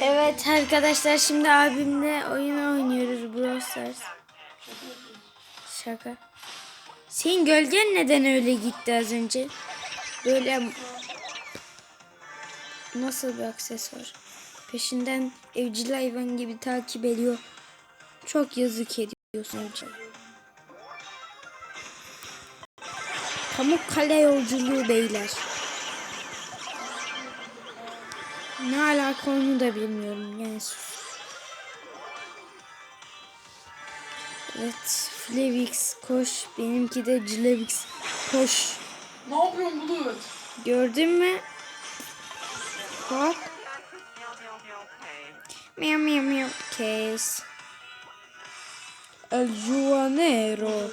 Evet arkadaşlar şimdi abimle oyun oynuyoruz Brawl Stars. Şaka. Senin gölgen neden öyle gitti az önce? Böyle nasıl bir aksesuar? Peşinden evcil hayvan gibi takip ediyor. Çok yazık ediyorsun evcil. Pamukkale yolculuğu beyler. Ne alaka onu da bilmiyorum yani. Evet, Flavix koş. Benimki de Cilevix koş. Ne yapıyorsun Bulut? Gördün mü? Bak. Miau miau miau. Kes. El Juanero.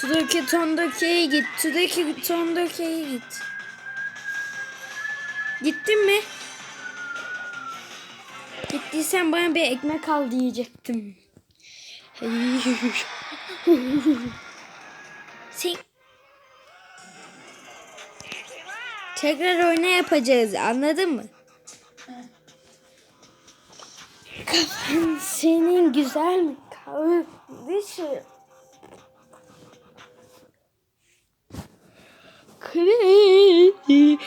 Tudaki Tondaki'ye git. Tudaki Tondaki'ye git. Gittin mi? Gittiysen bana bir ekmek al diyecektim. Sen... Tekrar oyna yapacağız anladın mı? Kafan senin güzel mi? Kardeşim. Kredi,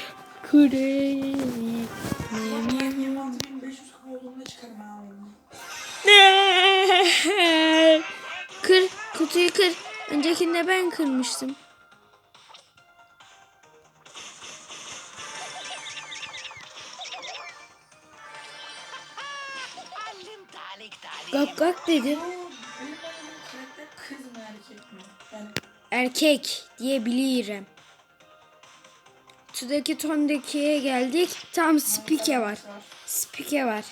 kredi. 26500 kupa olduğunda çıkarım ha oyunu. kır, kutuyu kır. Öncekinde ben kırmıştım. Gak gak dedi. Oo, benim oynadığım karakter kız mı erkek mi? Sudaki tondakiye geldik. Tam spike var. Spike var.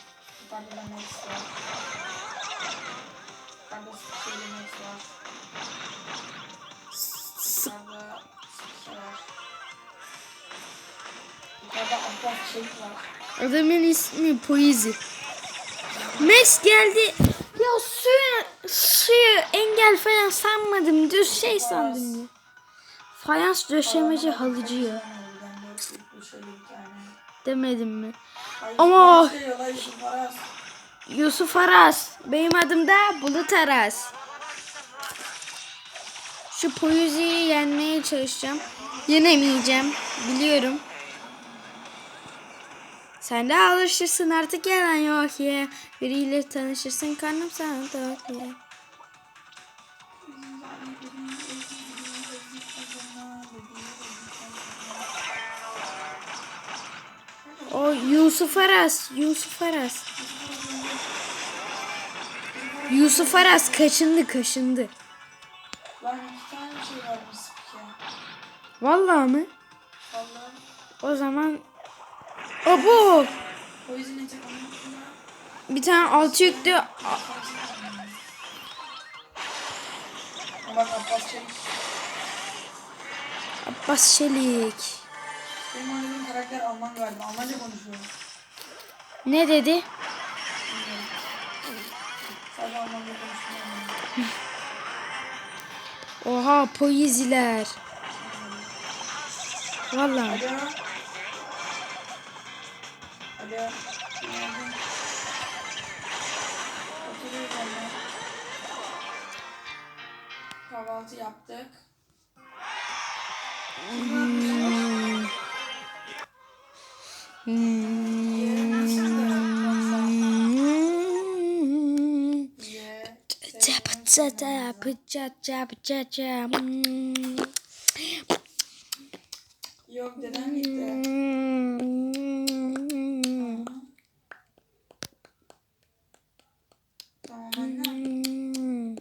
S-. Adamın ismi Poizi. Max geldi. Ya suyu, suyu engel falan sanmadım. Düz şey sandım ya. Fayans döşemeci halıcı ya. Demedim mi? Ama- Yusuf olay Yusuf Aras. Yusuf Aras. Benim adım da Bulut Aras. Şu Poizi'yi yenmeye çalışacağım. Yenemeyeceğim. Biliyorum. Sen de alışırsın artık yalan yok ya. Biriyle tanışırsın karnım sana tok ya. O Yusuf Aras. Yusuf Aras. Yusuf Aras kaçındı kaşındı. Lan iki tane şey varmış. Vallahi mı? Vallahi. O zaman o bu. O yüzden Bir tane altı yüklü bak Abbas Çelik. Abbas Çelik. Benim oynadığım karakter Alman galiba. Almanca konuşuyor. Ne dedi? Sadece Almanca konuşuyor. Oha poeziler. Vallahi. Alo. Alo. Kahvaltı yaptık. Ye. Yok deden gitti. Tamam anne.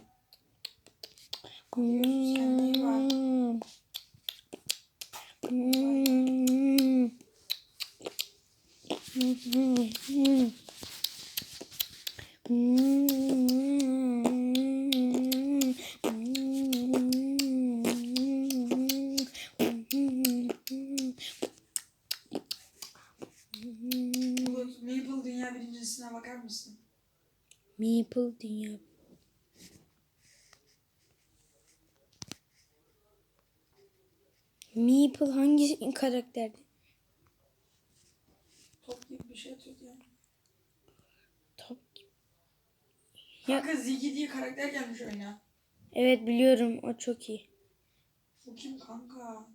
Kendine iyi bak. Bulut, Maple dünya birincisine bakar mısın? Maple dünya. Meeple hangi karakterdi? Top gibi bir şey atıyordu ya. Top. Ya- Kanka Ziggy diye karakter gelmiş oyuna. Evet biliyorum o çok iyi. Bu kim kanka?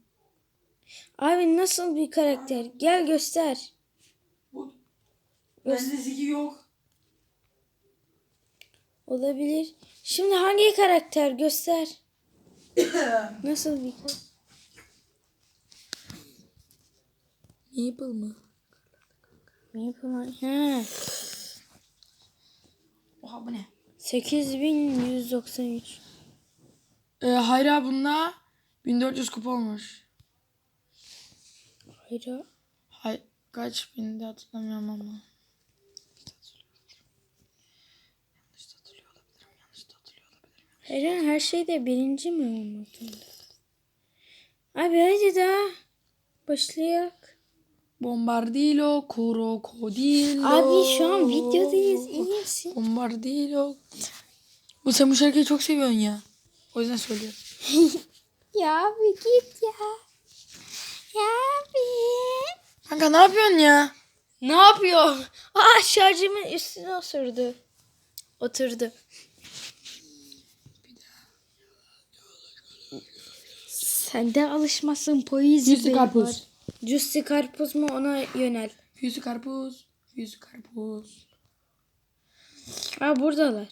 Abi nasıl bir karakter? Gel göster. Bu Bende Ziggy yok. Olabilir. Şimdi hangi karakter göster. Nasıl bir Maple mı? Meeple var. He. Oha bu ne? 8193. Ee, Hayra bunda 1400 kupa olmuş. Hayır. Hay kaç binde hatırlamıyorum ama. Eren her şeyde birinci mi olmalı? Abi hadi daha. Başlayak. Bombardilo, krokodilo. Abi şu an videodayız. İyi misin? Bombardilo. Bu sen bu şarkıyı çok seviyorsun ya. O yüzden söylüyorum. Ya abi git ya. Ya abi. Kanka ne yapıyorsun ya? Ne yapıyor? Aa şarjımın üstüne oturdu. Oturdu. Sen de alışmasın poezi bey karpuz. var. Karpuz mu ona yönel. Füzü karpuz. Füzü karpuz. Ha buradalar.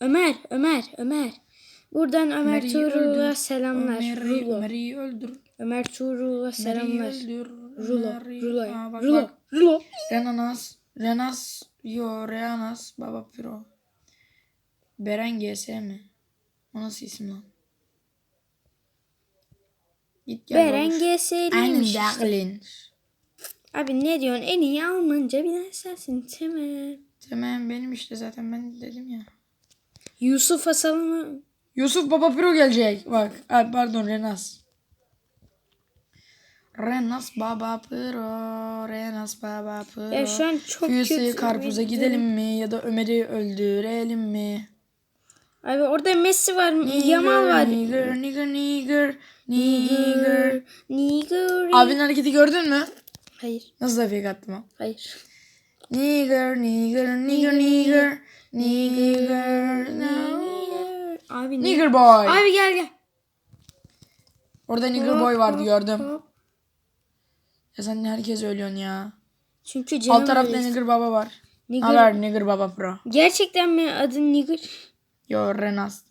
Ömer, Ömer, Ömer. Buradan Ömer Ömer'i Tuğrul'a öldür. selamlar. Ömer'i, Rulo. Ömer'i öldür. Ömer Tuğrul'a Ömer'i selamlar. öldür. Rulo, Ömer'i- Rulo, Aa, bak, Rulo, bak. Rulo. Renanas. Renas. Yo Reanas. Baba Pro. Beren GS mi? O nasıl isim lan? Git gel Beren. GS'liymiş. Abi ne diyorsun? En iyi Almanca bilen sensin. Tamam. Tamam benim işte zaten ben dedim ya. Yusuf Asalım'ı Yusuf Baba Pro gelecek. Bak. Ay, pardon Renas. Renas Baba Pro. Renas Baba Pro. Ya şu an çok Füyüsü kötü karpuza gidelim mi? Ya da Ömer'i öldürelim mi? Abi orada Messi var, Yamal var. Nigger, nigger, nigger, nigger. Nigger. Abinin hareketi gördün mü? Hayır, Nasıl da fake attım o? hayır. Nigger, nigger, nigger, nigger. Nigger, no. Abi? Nigger boy. Abi gel gel. Orada nigger boy vardı gördüm. Ya sen herkes ölüyorsun ya. Çünkü canım Alt tarafta öyle. nigger baba var. Nigger- Haber nigger baba pro. Gerçekten mi adın Nigger? Yo Renas. Abo.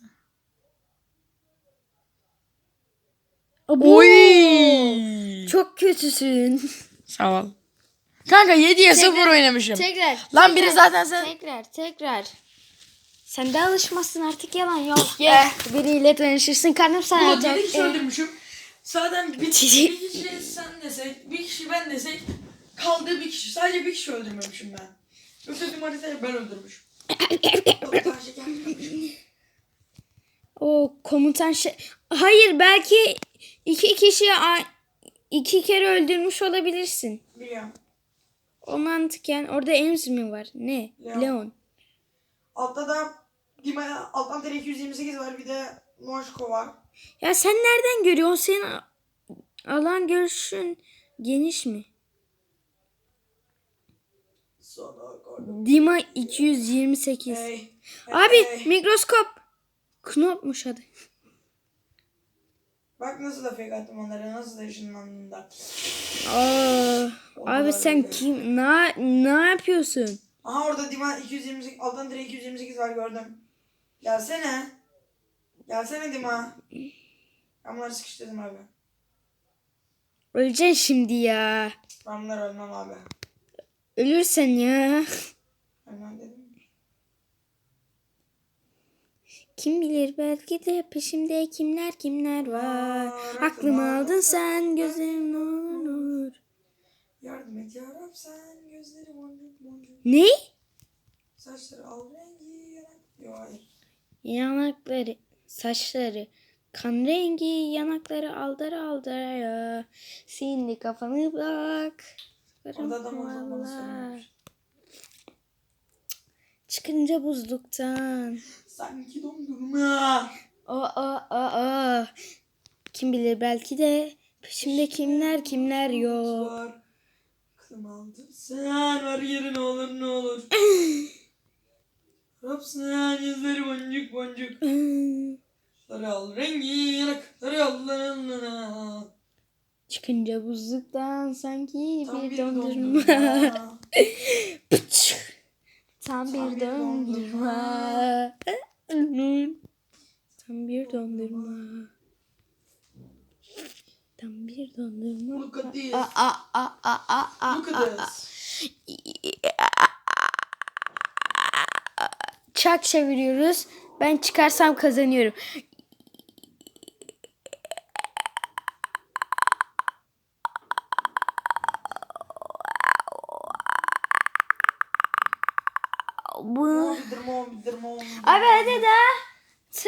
Oy. Çok kötüsün. Sağ ol. Kanka 7'ye 0 oynamışım. Tekrar. Lan biri zaten sen. Tekrar, tekrar. Sen de alışmazsın artık yalan yok. Eh, biriyle tanışırsın karnım sana Ulan bir kişi Eh. öldürmüşüm. Zaten bir, bir kişi sen desek, bir kişi ben desek kaldı bir kişi. Sadece bir kişi öldürmemişim ben. Tüm haritayı ben öldürmüşüm. O komutan şey... Hayır belki iki kişi a- iki kere öldürmüş olabilirsin. Biliyorum. O mantıken orada Ems mi var? Ne? Leon. Leon. Altta da Dima, alttan tele 228 var bir de Moşko var. Ya sen nereden görüyorsun? Senin alan görüşün geniş mi? Dima 228. Hey. Abi hey. mikroskop. Knopmuş adı. Bak nasıl da fake attım onlara nasıl da ışınlandım da. Aa, Onlar abi sen öyle. kim ne ne yapıyorsun? Aha orada Dima 228 alttan tele 228 var gördüm. Gelsene. Gelsene Dima. Ben bunları sıkıştırdım abi. Öleceksin şimdi ya. Ben bunları ölmem abi. Ölürsen ya. Ölmem dedim. Bilir belki de peşimde kimler kimler var. Aklımı aldın sen gözlerim nur. Yardım et yarabbim sen gözleri boncuk boncuk. Ne? Saçları al rengi yanak. Yok hayır. Yanakları, saçları, kan rengi, yanakları aldara aldara ya. Şimdi kafanı bak. Orada söylememiş. Çıkınca buzluktan. Sanki dondurma. O o o o. Kim bilir belki de Peşimde kimler kimler yok. Kızım aldın sen var yerin olur ne olur. Rab sen yüzleri boncuk boncuk. Sarı al rengi yanak. Sarı al lanana. Çıkınca buzluktan sanki Tam bir bir dondurma. dondurma. Tam Tam bir bir dondurma. Tam bir dondurma. Tam bir dondurma. Look at this. Aa, aa, aa, aa, aa, Look at this. Çak çeviriyoruz. Ben çıkarsam kazanıyorum.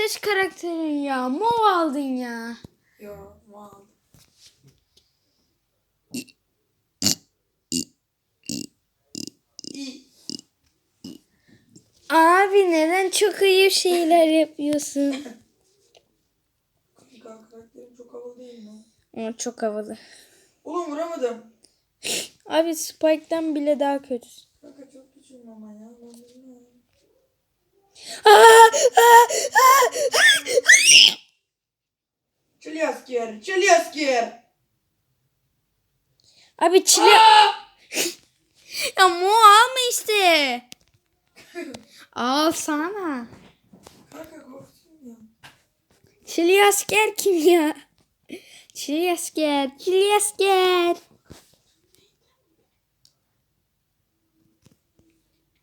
Seç karakterin ya. Mov aldın ya. Yo mal. İyi. Abi neden çok iyi şeyler yapıyorsun? Karakterim çok havalı değil mi? Ama çok havalı. Oğlum vuramadım. Abi Spike'dan bile daha kötü. Kanka çok küçüğüm ama ya. Ben bilmiyorum. Çeli asker, çeli asker. Abi çile... ya Mo alma işte. Al sana. Kanka korktum ya. Çili asker kim ya? Çili asker, çili asker.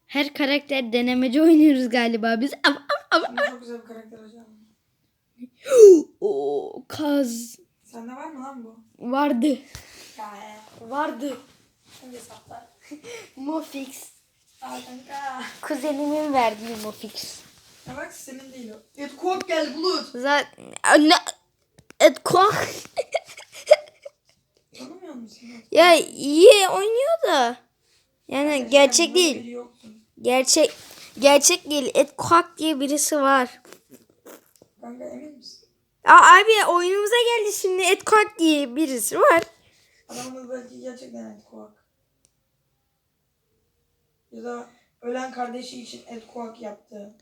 Her karakter denemeci oynuyoruz galiba biz. Ama, ama, ama. Şimdi çok güzel bir karakter hocam. Oo, kaz Sende var mı lan bu? vardı. Ya Vardı. Hangi saplar? Mofix. Aa kanka. Kuzenimin verdiği Mofix. Ya bak senin değil o. Et kork gel bulut. Zaten ne? Et koh. Tanımıyor musun? ya iyi oynuyor da. Yani gerçek değil. yoktun. Gerçek gerçek değil. Et Quack diye birisi var. Kanka emin misin? Aa, abi oyunumuza geldi şimdi Et Quack diye birisi var. Adamın belki gerçekten et kork. Ya da ölen kardeşi için et kork yaptı.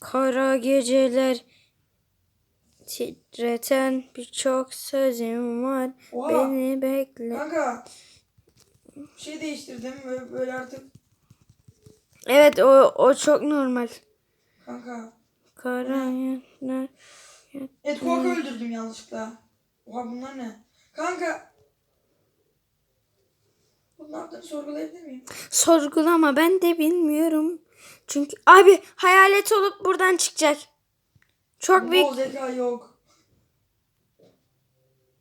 Kara geceler titreten birçok sözüm var. Oha. Beni bekle. Kanka. Şey değiştirdim böyle artık. Evet o o çok normal. Kanka. Kara yanlar. Et kork öldürdüm yanlışlıkla. Oha bunlar ne? Kanka. Bu ne yaptığını sorgulayabilir miyim? Sorgulama ben de bilmiyorum. Çünkü abi hayalet olup buradan çıkacak. Çok büyük. Bol zeka yok.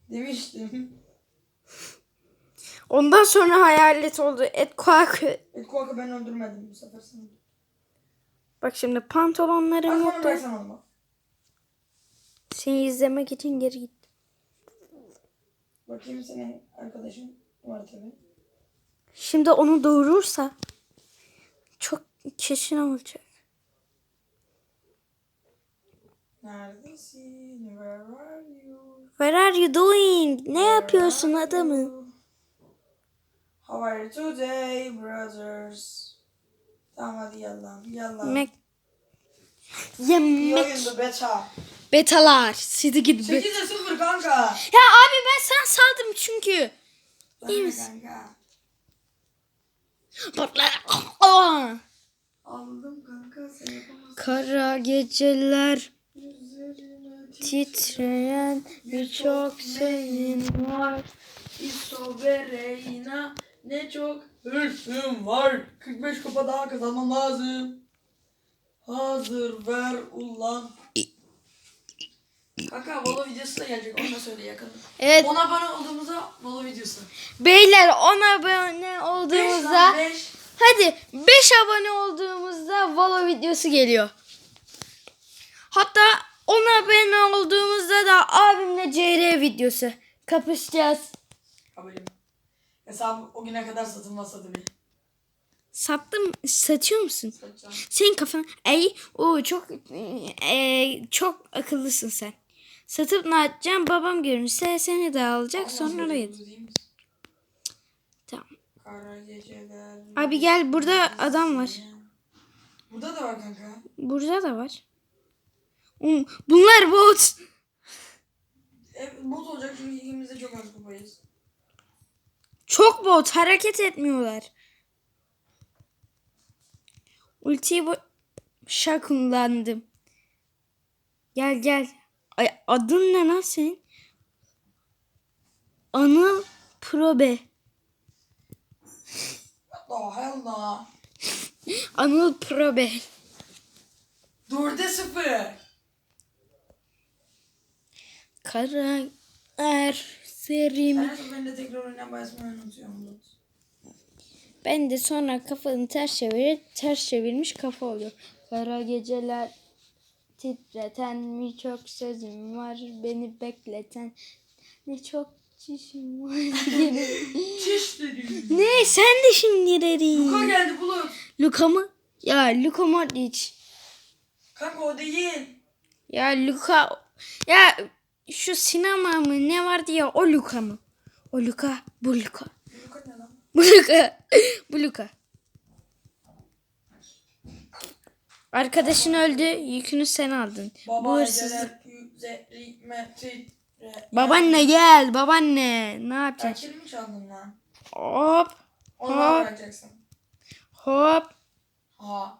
Demiştim. Ondan sonra hayalet oldu. Et Quack. Et korku ben öldürmedim bu sefer sana. Bak şimdi pantolonlarım yoktu. Seni izlemek için geri git. Bakayım senin arkadaşın var tabi. Şimdi onu doğurursa çok kesin olacak. Neredesin? Where are you? Where are you doing? Ne yapıyorsun adamı? How are you today brothers? Tamam hadi yallah. Yallah. Yemek. İyi Yemek. oyundu beta. Betalar. Sizi gidip. 8'e 0 kanka. Ya abi ben sana saldım çünkü. İyi ne misin? kanka? Aa. Aldım kanka sen yapamazsın. Kara geceler Üzerine titreyen birçok senin var. İsovereyna ne çok hırsım var. 45 kupa daha kazanmam lazım. Hazır ver ulan. Kanka Valo videosu da gelecek onu da söyle yakın. Evet 10 abone olduğumuzda Valo videosu. beyler 10 abone 5 olduğumuzda lan 5. hadi 5 abone olduğumuzda Valo videosu geliyor. Hatta 10 abone olduğumuzda da abimle CR videosu kapışacağız. Haberim. Hesabı o güne kadar satılmazsa tabii. Sattım satıyor musun? Satacağım. Senin kafan ay o çok e, çok akıllısın sen. Satıp ne yapacağım? Babam görürse seni de alacak sonra oraya. Tamam. Abi gel burada adam var. Burada da var kanka. Burada da var. Bunlar bot. E, bot olacak çünkü ikimiz de çok az kupayız. Çok bot. Hareket etmiyorlar. Ultiyi bu şa kullandım. Gel gel. Ay, adın ne lan senin? Anıl Probe. Oh hell no. Anıl Probe. 4'e 0. Kara er serim. Her ben de tekrar unutuyorum. Ben de sonra kafanı ters çevirip ters çevirmiş kafa oluyor. Kara geceler titreten birçok sözüm var beni bekleten ne çok çişim var. Çiş ne sen de şimdi Luka dedi. geldi Bulut. Luka mı? Ya Luka Modric. Kanka o değil. Ya Luka ya şu sinema mı ne vardı ya o Luka mı? O Luka bu Luka. Luka ne lan? Bu Luka. Bu Luka. Arkadaşın öldü. Yükünü sen aldın. Bu Baba hırsızlık. üzerime titre. Babaanne gel. Babaanne. Ne yapacaksın? Erkil mi çaldın lan? Hop. Onu bırakacaksın. Hop. Ha.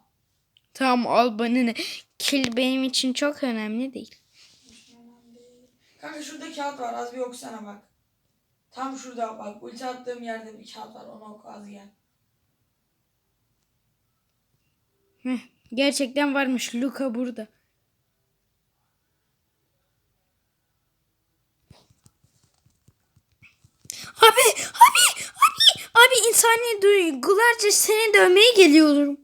Tamam al bana ne. Kill benim için çok önemli değil. Kanka şurada kağıt var az bir okusana bak. Tam şurada bak ulti attığım yerde bir kağıt var onu oku az gel. Heh, gerçekten varmış. Luka burada. Abi, abi, abi, abi insani duygularca seni dövmeye geliyorum.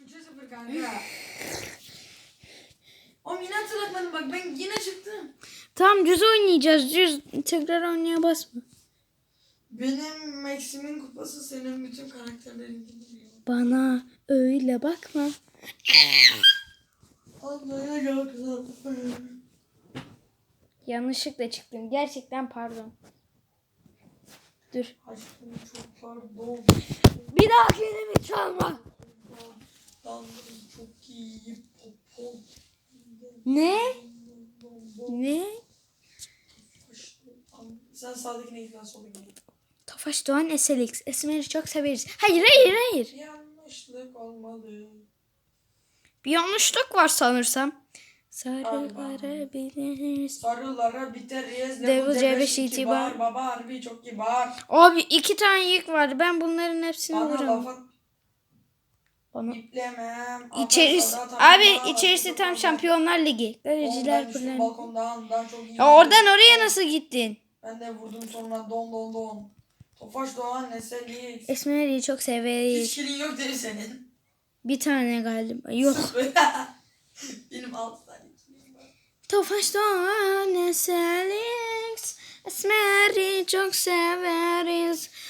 Üçe sıfır kanka. Oğlum yine hatırlatmadın bak ben yine çıktım. Tamam düz oynayacağız. Düz tekrar oynaya basma. Benim Maxim'in kupası senin bütün karakterlerin. Bana öyle bakma. Allah'a gel kızım. Yanlışlıkla çıktım. Gerçekten pardon. Dur. Aşkım çok pardon. Bir daha kelime çalma. Çok iyi. Ne? Ne? Sen sağdakine git ben soldakine git. Tofaş Doğan SLX. Esmer'i çok severiz. Hayır hayır hayır. Yanlışlık olmalı. Bir yanlışlık var sanırsam. Galiba. Sarılabiliriz. Sarılara biteriz. Devil C5 C5 itibar. Baba harbi çok kibar. Abi iki tane yük var. Ben bunların hepsini Bana vuramam. lafa Bana. iplemem. İçerisi, abi içerisi tam. Şampiyonlar Ligi. Galeciler ben düştüm Pırlanı. balkondan. Ben çok iyi. Ya oradan oraya nasıl gittin? Ben de vurdum sonra don don don. Tofaş Doğan Neselik. Esmer'i çok Hiç severiz. kilin yok değil senin. Bir tane galiba. Yok. Benim altı tane kilim var. Tofaş Doğan SLX. Esmer'i çok severiz.